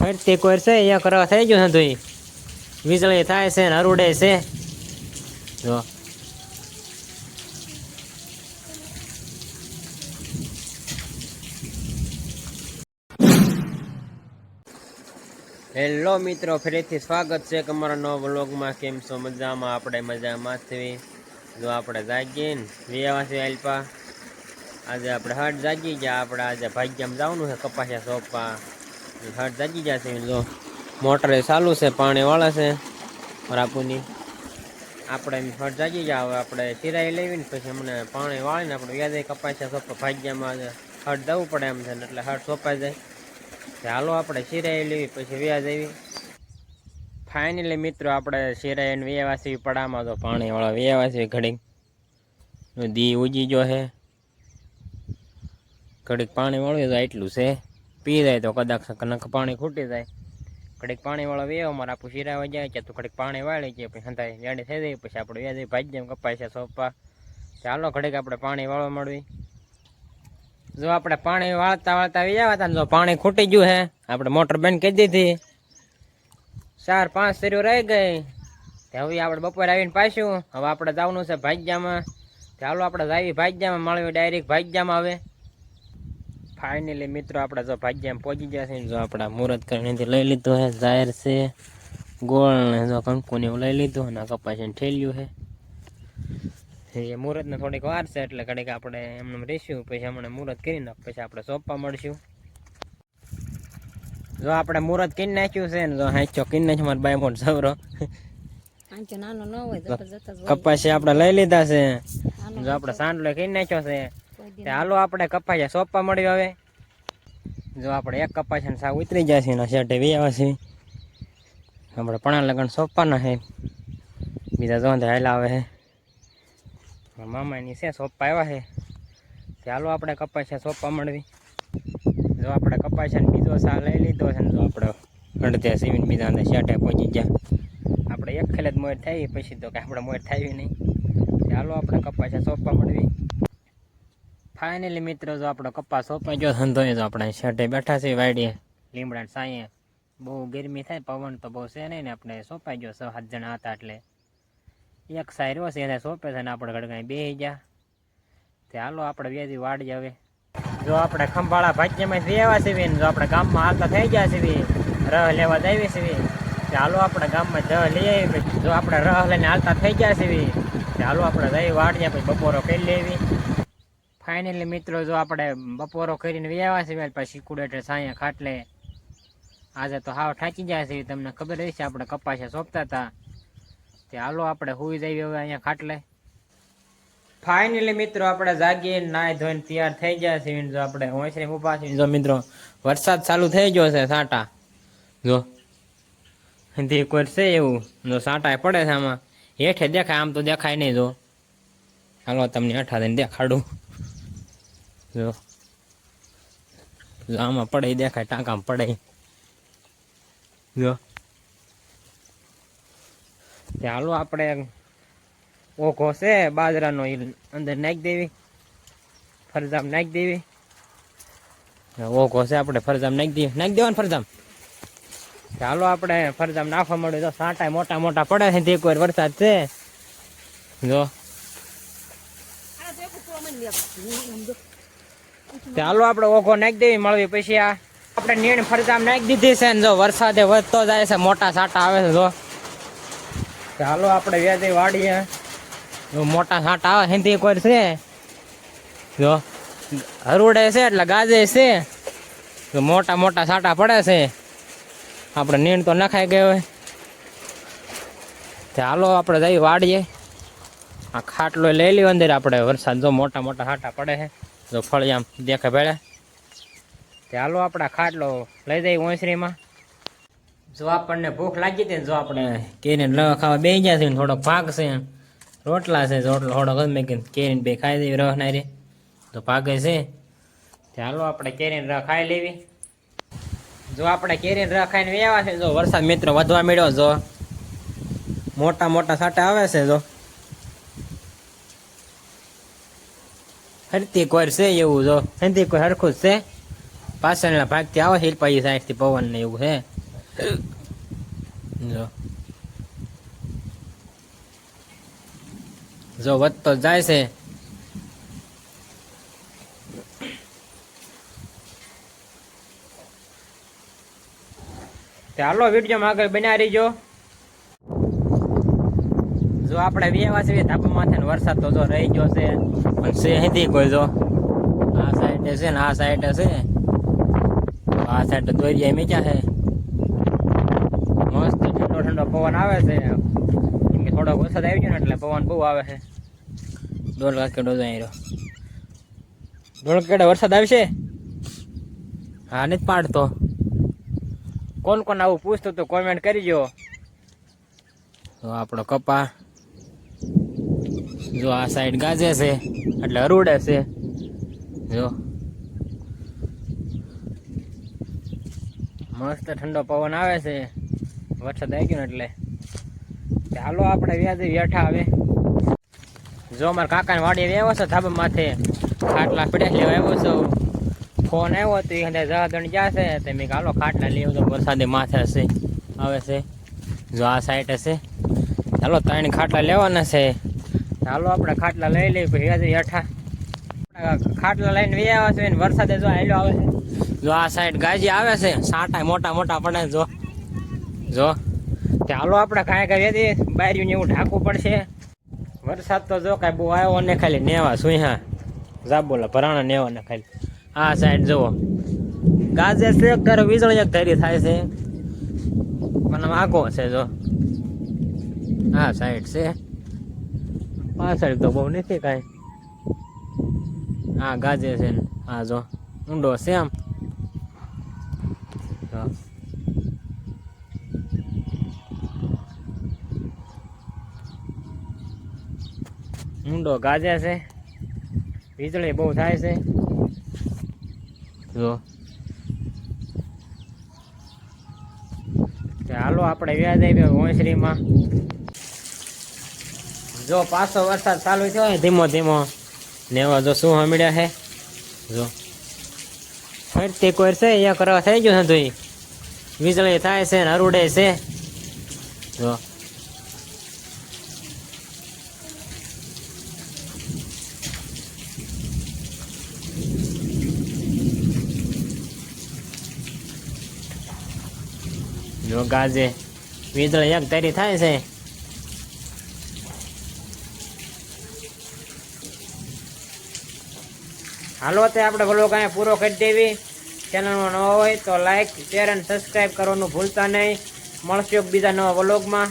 ફરતી કોર છે, અહીંયા કરવા થઈ ગયું હતું એ વીજળી થાય છે ને હરુડે છે. જો. હેલો મિત્રો, ફરીથી સ્વાગત છે તમારા નવા વ્લોગમાં. કેમ છો? મજામાં? આપણે મજામાં થઈ જો આપણે જાગીએ ને. વ્યવાસી આલ્પા આજે આપણે હટ જાગી ગયા. આપણે આજે ભાગ્યમ જવાનું છે કપાસિયા સોપા હટ જાગી જશે જો મોટર ચાલુ છે, પાણી વાળે છે. રાપુની, આપણે એમ હટ જાગી ગયા, હવે આપણે ચિરાઈ લેવી ને પછી અમને પાણી વાળીને આપણે વ્યાજે કપાસિયા સોપા ભાગ્યમાં હટ જવું પડે એમ છે, ને એટલે હટ સોપાઈ જાય. ચાલો આપણે શિરાઈ લેવી, પછી વ્યાજ આવી. ફાઇનલી મિત્રો, આપણે સિરાઈ ને વ્યવાસી પડામાં તો પાણીવાળા વ્યવાસી ઘડીક. દી ઉજી જો હે. ઘડીક પાણી વાળું તો એટલું છે. પી જાય તો કદાચ કનક પાણી ખૂટી જાય. ઘડીક પાણી વાળો વેવો મારે આપણું શિરાવા જાય છે, તો કડીક પાણી વાળી છે પછી હંધાય ગાડી થઈ જાય, પછી આપણે વ્યાજ ભાજી જેમ કપાય છે સોપા. ચાલો ઘડીક આપણે પાણી વાળવા મળવી. જો આપણે પાણી વાળતા વાળતા વ્યા હતા ને જો પાણી ખૂટી ગયું હે આપણે મોટર બંધ કરી દીધી. ચાર પાંચ શેરીઓ રહી ગઈ. હવે આપણે બપોરે આવીને પાછું. હવે આપણે જવાનું છે ભાગ્યામાં. ચાલો આપણે જાવી ભાગ્યામાં મળવી ડાયરેક્ટ ભાગ્યામાં આવે ફાઇનલી મિત્રો આપણા જો ભાગ્યામાં પહોંચી ગયા છે જો આપણા મુહૂર્ત કરીને લઈ લીધું છે જાહેર છે. ગોળ ને જો કંકુને એવું લઈ લીધું અને કપાસીને ઠેલ્યું છે. એ મુહૂર્તને થોડીક વાર છે એટલે ઘડીક આપણે એમને રહીશું પછી હમણાં મુહૂર્ત કરી નાખ પછી આપણે સોંપવા મળશું. જો આપણે મુહૂર્ત કરી નાખ્યું છે ને જો હાંચો કરી નાખ્યું મારા બાય મોટ સવરો કપાસી આપણે લઈ લીધા છે. જો આપણે સાંડલો કરી નાખ્યો છે. હાલો આપણે કપાસિયા સોંપવા મળ્યો હવે. જો આપણે એક કપાસિયા સાવ ઉતરી જાય છે, એના શર્ટે વી આવે છે. આપણે પણા લગન સોંપવાના છે. બીજા જો હાલા આવે છે. મામાની છે, સોંપવા આવ્યા છે. હાલો આપણે કપાસિયા સોંપવા મળવી. જો આપણે કપાસિયાને બીજો સા લઈ લીધો છે ને જો આપણે અડધે સીવીને બીજા શર્ટે પહોંચી ગયા. આપણે એક ખેલે જ મોર થાય પછી તો કે આપણે મોર થાય નહીં. હાલો આપણે કપાસિયા સોંપવા મળવી. ફાઇનલી મિત્રો, જો આપણો કપાસ સોંપાઈ ગયો ધંધો જો આપણે શેઠે બેઠા છે વાડીએ લીમડા સાંયે બહુ ગરમી થાય પવન તો બહુ છે નહીં ને, આપણે સોંપાઈ ગયો સો સાત જણા હતા એટલે. એક રહ્યો છે, એને સોંપે છે ને, આપણે ગડગાઈ બેસી ગયા. તે હાલો, આપણે વેજી વાડી હવે. જો આપણે ખંભાળા ભાગ્યમાં રહેવા છીએ જો આપણે ગામમાં હાલતા થઈ ગયા છીએ રહ લેવા જઈએ છીએ હાલો, આપણે ગામમાં જ લઈ આવી જો આપણે રહ લઈને હાલતા થઈ ગયા છે તે હાલો, આપણે જઈ વાડીએ, પછી બપોરો કરી લેવી ફાઇનલી મિત્રો, જો આપણે બપોરો કરીને વ્યાવા છે પછી કુડેઠે સાયા ખાટલે. આજે તો હાવ ઠાકી જાય છે તમને ખબર હશે, આપણે કપાસે સોંપતા હતા. તે હાલો આપણે હુઈ જઈએ હવે અહીંયા ખાટલે. ફાઇનલી મિત્રો, આપણે જાગીએ નાય ધોઈને તૈયાર થઈ ગયા છે જો આપણે હોંસરી ઊભા છે જો મિત્રો, વરસાદ ચાલુ થઈ ગયો છે સાંટા. જો, ધીક છે એવું. જો સાટા પડે છે આમાં. હેઠે દેખાય, આમ તો દેખાય નહીં, જો. હાલો, તમને હેઠા દઈને દેખાડું. જો. આમાં પડાઈ દેખાય, ટાંકામાં પડાઈ. જો. ચાલો આપણે ઓખો છે, બાજરાનો ઈ અંદર નાખી દેવી. ફરજામ નાખી દેવી. ઓખો છે આપણે ફરજામ નાખી દઈએ નાખી દેવાનું ફરજામ. ચાલો આપણે ફરજામ નાખવા મળ્યું તો સાંટા મોટા મોટા પડે છે તે કોઈ વરસાદ છે. જો. તો એક ઉપર મને લે. આમ જો. તે હાલો આપણે ઓઘો નાખી દેવી, મળવી પછી આ આપણે નીણ ફરજામ નાખી દીધી છે ને જો વરસાદે વધતો જાય છે, મોટા સાટા આવે છે, જો. તે હાલો આપણે વ્યાજે વાડીએ જો મોટા સાટા આવે હિન્દી કોઈ છે. જો, હરુડે છે એટલે ગાજે છે. જો મોટા મોટા સાટા પડે છે. આપણે નીણ તો નખાઈ ગયો હોય. તે આપણે જઈ વાડીએ આ ખાટલો લઈ લ્યો અંદર આપણે, વરસાદ જો મોટા મોટા સાટા પડે છે. જો ફળિયામ દેખે ભેળે. તે હાલો આપણે ખાટલો લઈ જઈએ ઓસરીમાં. જો આપણને ભૂખ લાગી હતી ને જો આપણે કેરીને રવા ખાવા બે ગયા છે ને થોડોક ભાગ છે રોટલા છે રોટલો થોડો ગમે કે કેરીને બે ખાઈ દેવી રહ નારી તો ભાગે છે. ચાલો આપણે કેરીને રહ ખાઈ લેવી. જો આપણે કેરીને રહ ખાઈને વ્યાવા છે જો વરસાદ મિત્રો વધવા મળ્યો જો મોટા મોટા સાટા આવે છે જો. હરતી કોઈ છે એવું જો. હરતી કોઈ હરખું છે. પાછળના ભાગથી આવે હિલપાઈ સાઈડથી પવન ને એવું હે જો. જો વધતો જાય છે. ચાલો વિડીયોમાં આગળ બનાવી રહીજો જો આપણે વ્યવા છે ધાબા માથે ને વરસાદ તો જો રહી ગયો છે. પણ છે hindi કોઈ જો. આ સાઈડે છે ને આ સાઈડે છે. તો આ સાઈડ દોરિયા મીચા છે. મસ્ત ઠંડો ઠંડો પવન આવે છે. કેમ કે થોડો વરસાદ આવી ગયો ને એટલે પવન બહુ આવે છે. દોઢ કાકેડો જ રહ્યો દોઢ કાકેડો વરસાદ આવશે? હા, નથી પાડતો. કોણ કોણ આવું પૂછતું તો કોમેન્ટ કરજો તો આપણો કપા. જો આ સાઈડ ગાજે છે, એટલે અરુડે છે. જો. મસ્ત ઠંડો પવન આવે છે. વરસાદ આવી ગયો એટલે. ચાલો આપણે વ્યાજે બેઠા આવે જો અમારા કાકાને વાડી આવ્યો છે ધાબા માથે. ખાટલા પડ્યા લેવા આવ્યો છો ફોન આવ્યો તો એ કદાચ જહાદણ છે. તે મેં હાલો, ખાટલા લેવું તો વરસાદે માથે હશે, આવે છે. જો આ સાઈડ હશે. ચાલો ત્રણ ખાટલા લેવાના છે. ચાલો આપણે ખાટલા લઈ લઈએ પછી હેઠા. ખાટલા લઈને વે આવે છે વરસાદે જો આયલો આવે છે. જો આ સાઈડ ગાજી આવે છે. સાંટા મોટા મોટા પડે જો. જો. ચાલો આપણે કાંઈ કાંઈ વેદી બારીયું ને એવું ઢાંકવું પડશે. વરસાદ તો જો કાંઈ બહુ આવ્યો ને ખાલી નેવા સુઈ જા બોલો, ભરાણા નેવા ને ખાલી. આ સાઈડ જુઓ. ગાજે છે ત્યારે વીજળી એક ધરી થાય છે. મને આખો છે, જો. આ સાઈડ છે. પાછળ તો બહુ નથી કાંઈ. હા ગાજે છે ને હા જો, ઊંડો છે આમ. ઊંડો ગાજે છે. વીજળી બહુ થાય છે. જો. હાલો આપણે વ્યાજ આવ્યો ઓસરીમાં જો પાછો વરસાદ ચાલુ થયો ધીમો ધીમો. ને એવા જો શું હમડ્યા છે જો. ફરતી કોઈ છે, અહીંયા કરવા થઈ ગયું હતું વીજળી થાય છે ને અરુડે છે. જો. જો ગાજે. વીજળી એક તારી થાય છે. હાલો તે આપણે બ્લોગ અહીંયા પૂરો કરી દેવી. ચેનલમાં નવો હોય તો લાઈક શેર અને સબસ્ક્રાઈબ કરવાનું ભૂલતા નહીં. મળશે બીજા નવા બ્લોગમાં